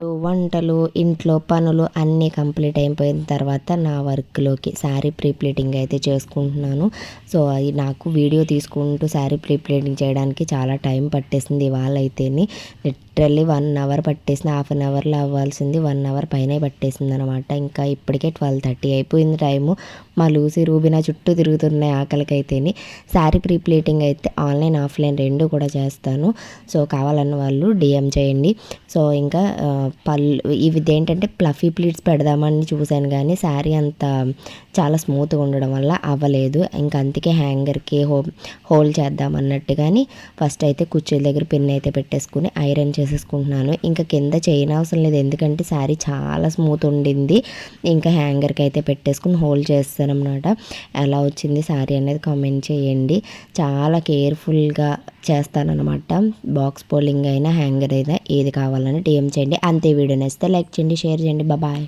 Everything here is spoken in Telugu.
వంటలు ఇంట్లో పనులు అన్నీ కంప్లీట్ అయిపోయిన తర్వాత నా వర్క్లోకి శారీ ప్రీప్లీటింగ్ అయితే చేసుకుంటున్నాను. సో అది నాకు వీడియో తీసుకుంటూ శారీ ప్రీప్లీటింగ్ చేయడానికి చాలా టైం పట్టేసింది ఇవాళ అయితేని లిటరల్లీ వన్ అవర్ పట్టేసింది హాఫ్ అన్ అవర్లో అవ్వాల్సింది వన్ అవర్ పైనే పట్టేసింది అనమాట ఇంకా ఇప్పటికే ట్వెల్వ్ థర్టీ అయిపోయింది టైము. మా లూసి రూబినా చుట్టూ తిరుగుతున్నాయి ఆకలికైతేని. శారీ ప్రీప్లీటింగ్ అయితే ఆన్లైన్ ఆఫ్లైన్ రెండు కూడా చేస్తాను. సో కావాలన్న వాళ్ళు డిఎం చేయండి. సో ఇంకా పళ్ళు ఇవి ఏంటంటే ప్లఫీ ప్లీట్స్ పెడదామని చూశాను కానీ శారీ అంత చాలా స్మూత్గా ఉండడం వల్ల అవ్వలేదు. ఇంకా అందుకే హ్యాంగర్కి హో హోల్ చేద్దాం అన్నట్టు కానీ ఫస్ట్ అయితే కుర్చీల దగ్గర పిన్ అయితే పెట్టేసుకుని ఐరన్ చేసేసుకుంటున్నాను. ఇంకా కింద చేయనవసరం లేదు. ఎందుకంటే శారీ చాలా స్మూత్ ఉండింది. ఇంకా హ్యాంగర్కి అయితే పెట్టేసుకుని హోల్డ్ చేస్తాను అనమాట ఎలా వచ్చింది శారీ అనేది కామెంట్ చేయండి. చాలా కేర్ఫుల్గా చేస్తానన్నమాట. బాక్స్ పోలింగ్ అయినా హ్యాంగర్ అయినా ఏది కావాలని డిఎం చేయండి. అంతే వీడియో నచ్చితే లైక్ చేయండి షేర్ చేయండి. బాయ్.